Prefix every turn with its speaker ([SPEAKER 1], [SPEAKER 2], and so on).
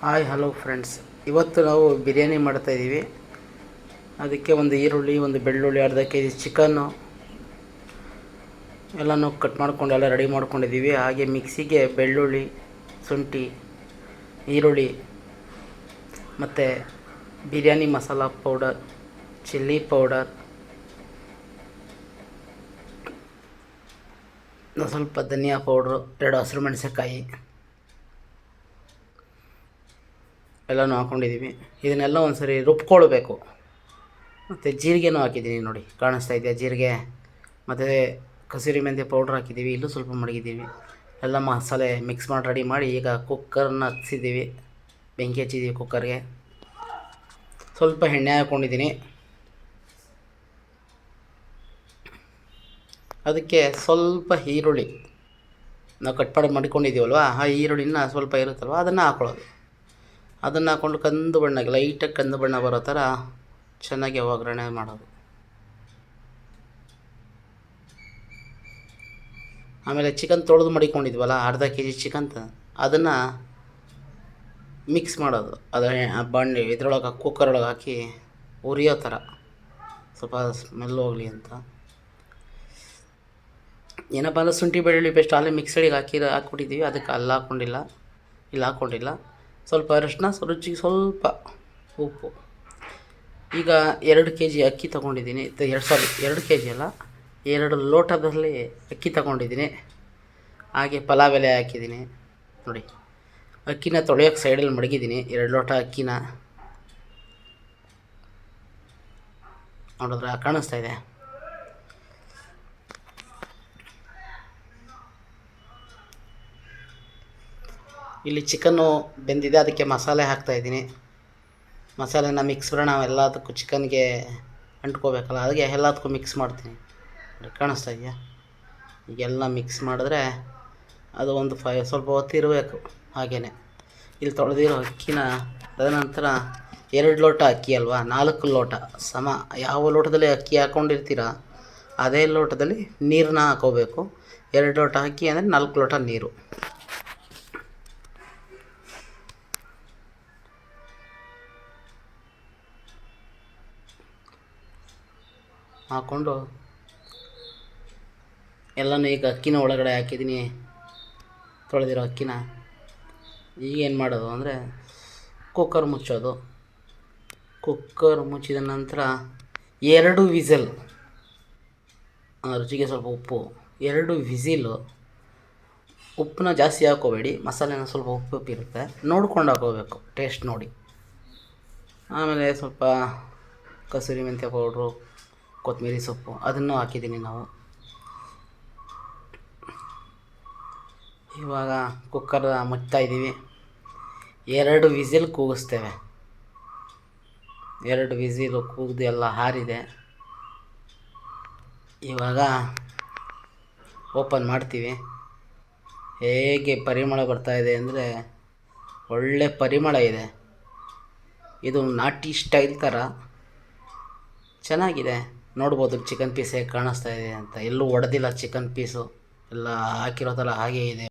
[SPEAKER 1] Hi hello friends ಇವತ್ತು ನಾವು ಬಿರಿಯಾನಿ ಮಾಡ್ತಾಯಿದ್ದೀವಿ ಅದಕ್ಕೆ ಒಂದು ಈರುಳ್ಳಿ, ಒಂದು ಬೆಳ್ಳುಳ್ಳಿ, ಅರ್ಧ ಕೆ ಜಿ ಚಿಕನ್ನು ಎಲ್ಲನೂ ಕಟ್ ಮಾಡ್ಕೊಂಡು ಎಲ್ಲ ರೆಡಿ ಮಾಡ್ಕೊಂಡಿದ್ದೀವಿ ಹಾಗೆ ಮಿಕ್ಸಿಗೆ ಬೆಳ್ಳುಳ್ಳಿ, ಶುಂಠಿ, ಈರುಳ್ಳಿ ಮತ್ತು biryani masala powder chilli powder ಸ್ವಲ್ಪ ಧನಿಯಾ ಪೌಡ್ರು ಎರಡು ಹಸಿರು ಮೆಣಸಿನ್ಕಾಯಿ. ಎಲ್ಲನೂ ಹಾಕ್ಕೊಂಡಿದ್ದೀವಿ ಇದನ್ನೆಲ್ಲ ಒಂದು ಸರಿ ರುಬ್ಕೊಳ್ಬೇಕು. ಮತ್ತು ಜೀರಿಗೆನೂ ಹಾಕಿದ್ದೀನಿ ನೋಡಿ, ಕಾಣಿಸ್ತಾ ಇದೆಯಾ ಜೀರಿಗೆ? ಮತ್ತು ಕಸೂರಿ ಮೆಂತ್ಯ ಪೌಡ್ರ್ ಹಾಕಿದ್ದೀವಿ, ಇಲ್ಲೂ ಸ್ವಲ್ಪ ಮಡಗಿದ್ದೀವಿ. ಎಲ್ಲ ಮಸಾಲೆ ಮಿಕ್ಸ್ ಮಾಡಿ ರೆಡಿ ಮಾಡಿ, ಈಗ ಕುಕ್ಕರ್ನ ಹಚ್ಚಿದ್ದೀವಿ. ಬೆಂಕಿ ಹಚ್ಚಿದ್ದೀವಿ ಕುಕ್ಕರ್ಗೆ ಸ್ವಲ್ಪ ಎಣ್ಣೆ ಹಾಕ್ಕೊಂಡಿದ್ದೀನಿ ಅದಕ್ಕೆ ಸ್ವಲ್ಪ ಈರುಳ್ಳಿ. ನಾವು ಕಟ್ ಮಾಡಿ ಮಡ್ಕೊಂಡಿದ್ದೀವಲ್ವ? ಆ ಈರುಳ್ಳಿನ ಸ್ವಲ್ಪ ಇರುತ್ತಲ್ವ? ಅದನ್ನು ಹಾಕ್ಕೊಳ್ಳೋದು ಅದನ್ನು ಹಾಕ್ಕೊಂಡು ಕಂದು ಬಣ್ಣಕ್ಕೆ ಲೈಟಾಗಿ ಕಂದು ಬಣ್ಣ ಬರೋ ಥರ ಚೆನ್ನಾಗಿ ಒಗ್ಗರಣೆ ಮಾಡೋದು. ಆಮೇಲೆ ಚಿಕನ್ ತೊಳೆದು ಮಡಿಕೊಂಡಿದ್ವಲ್ಲ, ಅರ್ಧ ಕೆ ಜಿ ಚಿಕನ್ ಅದನ್ನು ಮಿಕ್ಸ್ ಮಾಡೋದು. ಅದು ಬಣ್ಣ, ಇದ್ರೊಳಗೆ ಕುಕ್ಕರ್ ಒಳಗೆ ಹಾಕಿ ಉರಿಯೋ ಥರ ಸ್ವಲ್ಪ ಸ್ಮೆಲ್ ಹೋಗಲಿ ಅಂತ. ಏನಪ್ಪ ಅಂದ್ರೆ ಶುಂಠಿ ಬೆಳ್ಳುಳ್ಳಿ ಪೇಸ್ಟ್ ಅಲ್ಲೇ ಮಿಕ್ಸಡಿಗೆ ಹಾಕಿರೋ, ಹಾಕ್ಬಿಟ್ಟಿದ್ದೀವಿ. ಅದಕ್ಕೆ ಅಲ್ಲಿ ಹಾಕ್ಕೊಂಡಿಲ್ಲ ಇಲ್ಲಿ ಹಾಕ್ಕೊಂಡಿಲ್ಲ ಸ್ವಲ್ಪ ಅರಿಶಿನ ರುಚಿಗೆ ಸ್ವಲ್ಪ ಉಪ್ಪು. ಈಗ ಎರಡು ಕೆ ಜಿ ಅಕ್ಕಿ ತೊಗೊಂಡಿದ್ದೀನಿ. ಎರಡು ಸಾರಿ ಎರಡು ಕೆ ಜಿ ಅಲ್ಲ, ಎರಡು ಲೋಟದಲ್ಲಿ ಅಕ್ಕಿ ತಗೊಂಡಿದ್ದೀನಿ. ಹಾಗೆ ಪಲಾವ್ ಎಲೆ ಹಾಕಿದ್ದೀನಿ. ನೋಡಿ, ಅಕ್ಕಿನ ತೊಳೆಯೋಕೆ ಸೈಡಲ್ಲಿ ಮಡಗಿದ್ದೀನಿ. ಎರಡು ಲೋಟ ಅಕ್ಕಿನ. ನೋಡಿದ್ರೆ ಕಾಣಿಸ್ತಾ ಇದೆ. ಇಲ್ಲಿ ಚಿಕನ್ನು ಬೆಂದಿದೆ, ಅದಕ್ಕೆ ಮಸಾಲೆ ಹಾಕ್ತಾಯಿದ್ದೀನಿ ಮಸಾಲೆನ ಮಿಕ್ಸ್ ಮಾಡೋಣ ಎಲ್ಲದಕ್ಕೂ ಚಿಕನ್ಗೆ ಅಂಟ್ಕೋಬೇಕಲ್ಲ, ಅದಕ್ಕೆ ಎಲ್ಲದಕ್ಕೂ ಮಿಕ್ಸ್ ಮಾಡ್ತೀನಿ. ಕಾಣಿಸ್ತಾ ಇದೆಯಾ? ಈಗೆಲ್ಲ ಮಿಕ್ಸ್ ಮಾಡಿದ್ರೆ ಅದು ಒಂದು ಫೈ ಸ್ವಲ್ಪ ಹೊತ್ತಿರಬೇಕು ಹಾಗೆಯೇ ಇಲ್ಲಿ ತೊಳೆದಿರೋ ಅಕ್ಕಿನ ತದನಂತರ ಎರಡು ಲೋಟ ಅಕ್ಕಿ ಅಲ್ವಾ? ನಾಲ್ಕು ಲೋಟ. ಸಮ, ಯಾವ ಲೋಟದಲ್ಲಿ ಅಕ್ಕಿ ಹಾಕ್ಕೊಂಡಿರ್ತೀರ ಅದೇ ಲೋಟದಲ್ಲಿ ನೀರನ್ನ ಹಾಕೋಬೇಕು. ಎರಡು ಲೋಟ ಅಕ್ಕಿ ಅಂದರೆ ನಾಲ್ಕು ಲೋಟ ನೀರು. ಹಾಕ್ಕೊಂಡು ಎಲ್ಲನೂ ಈಗ ಅಕ್ಕಿನ ಒಳಗಡೆ ಹಾಕಿದ್ದೀನಿ. ತೊಳೆದಿರೋ ಅಕ್ಕಿನ. ಈಗ ಏನು ಮಾಡೋದು ಅಂದರೆ ಕುಕ್ಕರ್ ಮುಚ್ಚೋದು. ಕುಕ್ಕರ್ ಮುಚ್ಚಿದ ನಂತರ ಎರಡು ವಿಸಲ್ ರುಚಿಗೆ ಸ್ವಲ್ಪ ಉಪ್ಪು, ಎರಡು ವಿಸಿಲು ಉಪ್ಪನ್ನ ಜಾಸ್ತಿ ಹಾಕೋಬೇಡಿ. ಮಸಾಲೆನ ಸ್ವಲ್ಪ ಉಪ್ಪು ಉಪ್ಪು ಇರುತ್ತೆ. ನೋಡ್ಕೊಂಡು ಹಾಕೋಬೇಕು ಟೇಸ್ಟ್ ನೋಡಿ. ಆಮೇಲೆ ಸ್ವಲ್ಪ ಕಸೂರಿ ಮೆಂತ್ಯ ಪೌಡ್ರು ಕೊತ್ತಂಬರಿ ಸೊಪ್ಪು ಅದನ್ನು ಹಾಕಿದ್ದೀನಿ ನಾವು. ಇವಾಗ ಕುಕ್ಕರ್ ಇದ್ದೀವಿ. ಎರಡು ವಿಸಿಲ್ ಕೂಗಿಸ್ತೇವೆ. ಎರಡು ವಿಸಿಲು ಕೂಗ್ದು ಎಲ್ಲ ಹಾರಿದೆ. ಇವಾಗ ಓಪನ್ ಮಾಡ್ತೀವಿ. ಹೇಗೆ ಪರಿಮಳ ಬರ್ತಾ ಇದೆ ಅಂದರೆ ಒಳ್ಳೆ ಪರಿಮಳ ಇದೆ. ಇದು ನಾಟಿ ಸ್ಟೈಲ್ ಥರ ಚೆನ್ನಾಗಿದೆ. ನೋಡ್ಬೋದು ಚಿಕನ್ ಪೀಸ್ ಹೇಗೆ ಕಾಣಿಸ್ತಾ ಇದೆ ಅಂತ. ಎಲ್ಲೂ ಒಡೆದಿಲ್ಲ ಚಿಕನ್ ಪೀಸು. ಎಲ್ಲ ಹಾಕಿರೋ ಥರ ಹಾಗೇ ಇದೆ.